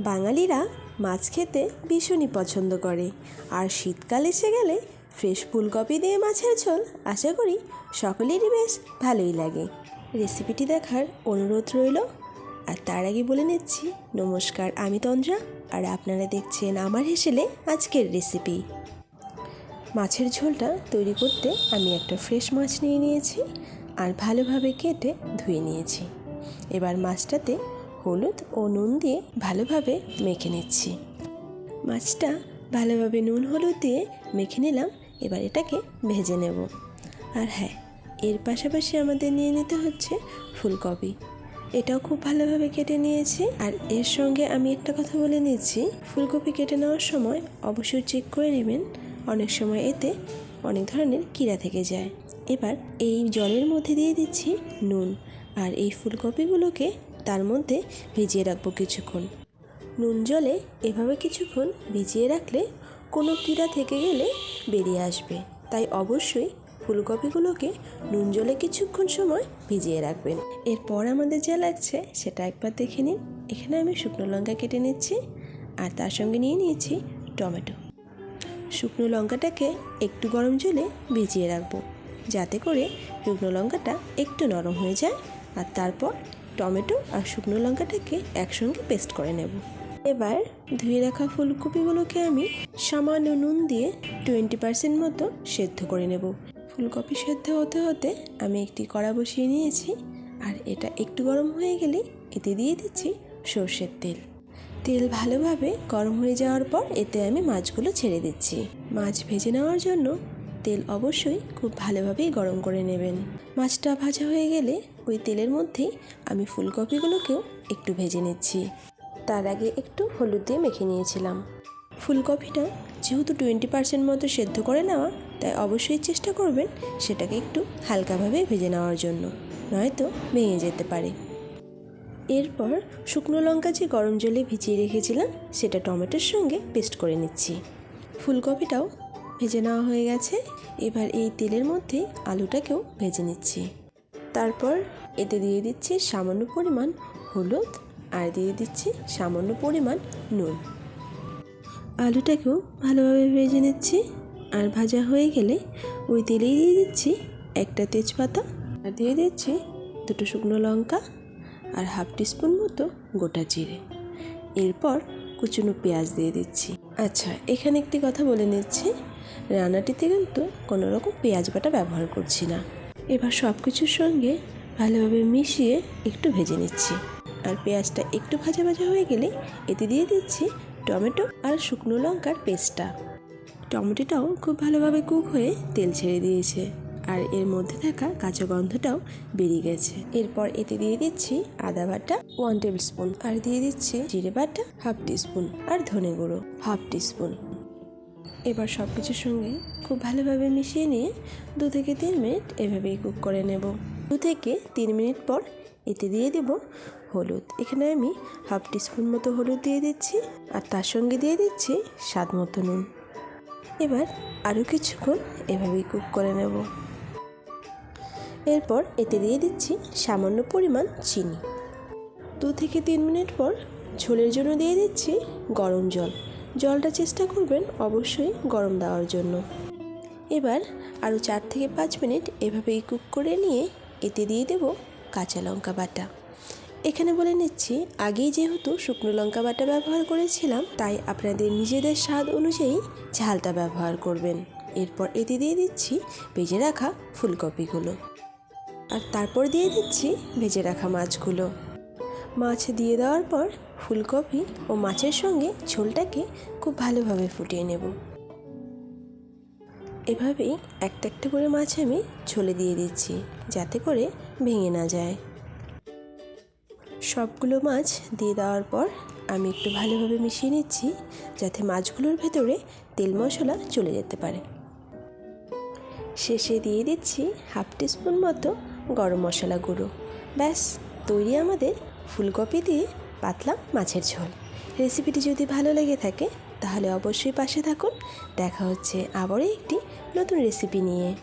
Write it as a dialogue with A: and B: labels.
A: বাঙালিরা মাছ খেতে ভীষণই পছন্দ করে। আর শীতকাল এসে গেলে ফ্রেশ ফুলকপি দিয়ে মাছের ঝোল আশা করি সকলেরই বেশ ভালোই লাগে। রেসিপিটি দেখার অনুরোধ রইল। আর তার আগে বলে নিচ্ছি, নমস্কার, আমি তন্দ্রা। আর আপনারা দেখছেন আমার হেসেলে আজকের রেসিপি মাছের ঝোলটা তৈরি করতে আমি একটা ফ্রেশ মাছ নিয়ে নিয়েছি আর ভালোভাবে কেটে ধুয়ে নিয়েছি। এবার মাছটাতে হলুদ ও নুন দিয়ে ভালোভাবে মেখে নিচ্ছি। মাছটা ভালোভাবে নুন হলুদ দিয়ে মেখে নিলাম, এবার এটাকে ভেজে নেব। আর হ্যাঁ এর পাশাপাশি আমাদের নিয়ে নিতে হচ্ছে ফুলকপি। এটাও খুব ভালোভাবে কেটে নিয়েছি। আর এর সঙ্গে আমি একটা কথা বলে নিচ্ছি, ফুলকপি কেটে নেওয়ার সময় অবশ্যই চেক করে নেবেন। অনেক সময় এতে অনেক ধরনের কীড়া থেকে যায়। এবার এই জলের মধ্যে দিয়ে দিচ্ছি নুন। আর এই ফুলকপিগুলোকে তার মধ্যে ভিজিয়ে রাখব কিছুক্ষণ। নুন জলে এভাবে কিছুক্ষণ ভিজিয়ে রাখলে কোনো কীড়া থেকে গেলে বেরিয়ে আসবে। তাই অবশ্যই ফুলকপিগুলোকে নুন জলে কিছুক্ষণ সময় ভিজিয়ে রাখবেন। এরপর আমাদের যা লাগছে সেটা একবার দেখে নিন। এখানে আমি শুকনো লঙ্কা কেটে নিচ্ছি আর তার সঙ্গে নিয়ে নিয়েছি টমেটো। শুকনো লঙ্কাটাকে একটু গরম জলে ভিজিয়ে রাখব। যাতে করে শুকনো লঙ্কাটা একটু নরম হয়ে যায় আর তারপর টমেটো আর শুকনো লঙ্কাটাকে একসঙ্গে পেস্ট করে নেব। এবার ধুয়ে রাখা ফুলকপিগুলোকে আমি সামান্য নুন দিয়ে টোয়েন্টি পার্সেন্ট মতো সেদ্ধ করে নেব। ফুলকপি সেদ্ধ হতে হতে আমি একটি কড়া বসিয়ে নিয়েছি আর এটা একটু গরম হয়ে গেলে এতে দিয়ে দিচ্ছি সর্ষের তেল। তেল ভালোভাবে গরম হয়ে যাওয়ার পর এতে আমি মাছগুলো ছেড়ে দিচ্ছি। মাছ ভেজে নেওয়ার জন্য তেল অবশ্যই খুব ভালোভাবেই গরম করে নেবেন। মাছটা ভাজা হয়ে গেলে ওই তেলের মধ্যেই আমি ফুলকপিগুলোকেও একটু ভেজে নিচ্ছি। তার আগে একটু হলুদ দিয়ে মেখে নিয়েছিলাম। ফুলকপিটা যেহেতু টোয়েন্টি পার্সেন্ট মতো সেদ্ধ করে নেওয়া, তাই অবশ্যই চেষ্টা করবেন সেটাকে একটু হালকাভাবে ভেজে নেওয়ার জন্য, নয়তো ভেঙে যেতে পারে। এরপর শুকনো লঙ্কা যে গরম জলে ভিজিয়ে রেখেছিলাম, সেটা টমেটোর সঙ্গে পেস্ট করে নিচ্ছি। ফুলকপিটাও ভেজে নেওয়া হয়ে গেছে। এবার এই তেলের মধ্যে আলুটাকেও ভেজে নিচ্ছি। তারপর এতে দিয়ে দিচ্ছি সামান্য পরিমাণ হলুদ আর দিয়ে দিচ্ছি সামান্য পরিমাণ নুন। আলুটাকেও ভালোভাবে ভেজে নিচ্ছি। আর ভাজা হয়ে গেলে ওই তেলেই দিয়ে দিচ্ছি একটা তেজপাতা। আর দিয়ে দিচ্ছি দুটো শুকনো লঙ্কা আর হাফ টিস্পুন মতো গোটা জিরে। এরপর কুচুনো পেঁয়াজ দিয়ে দিচ্ছি। আচ্ছা এখানে একটি কথা বলে নিচ্ছি। রান্নাটিতে কিন্তু কোনো রকম পেঁয়াজ বাটা ব্যবহার করছি না। এবার সব কিছুর সঙ্গে ভালোভাবে মিশিয়ে একটু ভেজে নিচ্ছি। আর পেঁয়াজটা একটু ভাজা ভাজা হয়ে গেলে এতে দিয়ে দিচ্ছি টমেটো আর শুকনো লঙ্কার পেস্টটা। টমেটোটাও খুব ভালোভাবে কুক হয়ে তেল ছেড়ে দিয়েছে। আর এর মধ্যে থাকা কাঁচা গন্ধটাও বেরিয়ে গেছে। এরপর এতে দিয়ে দিচ্ছি আদা বাটা ওয়ান টেবিল স্পুন আর দিয়ে দিচ্ছি জিরে বাটা হাফ টিস্পুন আর ধনে গুঁড়ো হাফ টিস্পুন এবার সব কিছুর সঙ্গে খুব ভালোভাবে মিশিয়ে নিয়ে দু থেকে তিন মিনিট এভাবেই কুক করে নেব। দু থেকে তিন মিনিট পর এতে দিয়ে দেব হলুদ। এখানে আমি হাফ টিস্পুন মতো হলুদ দিয়ে দিচ্ছি, আর তার সঙ্গে দিয়ে দিচ্ছি স্বাদ মতো নুন। এবার আরও কিছুক্ষণ এভাবেই কুক করে নেব। এরপর এতে দিয়ে দিচ্ছি সামান্য পরিমাণ চিনি। দু থেকে তিন মিনিট পর ঝোলের জন্য দিয়ে দিচ্ছি গরম জল। জলটা চেষ্টা করবেন অবশ্যই গরম দেওয়ার জন্য। এবার আরও চার থেকে পাঁচ মিনিট এভাবেই কুক করে নিয়ে এতে দিয়ে দেব কাঁচা লঙ্কা বাটা। এখানে বলে নিচ্ছি, আগেই যেহেতু শুকনো লঙ্কা বাটা ব্যবহার করেছিলাম, তাই আপনাদের নিজেদের স্বাদ অনুযায়ী ঝালটা ব্যবহার করবেন। এরপর এতে দিয়ে দিচ্ছি ভেজে রাখা ফুলকপিগুলো। আর তারপর দিয়ে দিচ্ছি ভেজে রাখা মাছগুলো। মাছ দিয়ে দেওয়ার পর ফুলকপি ও মাছের সঙ্গে ঝোলটাকে খুব ভালোভাবে ফুটিয়ে নেব। এভাবেই একটা একটা করে মাছ আমি ঝোলে দিয়ে দিচ্ছি, যাতে করে ভেঙে না যায়। সবগুলো মাছ দিয়ে দেওয়ার পর আমি একটু ভালোভাবে মিশিয়ে নিচ্ছি, যাতে মাছগুলোর ভেতরে তেল মশলা চলে যেতে পারে। শেষে দিয়ে দিচ্ছি হাফ টিস্পুন মতো গরম মশলা গুঁড়ো। ব্যাস, তৈরি আমাদের ফুলকপি দিয়ে পাতলা মাছের ঝোল। রেসিপিটি যদি ভালো লেগে থাকে, তাহলে অবশ্যই পাশে থাকুন। দেখা হচ্ছে আবারও একটি নতুন রেসিপি নিয়ে।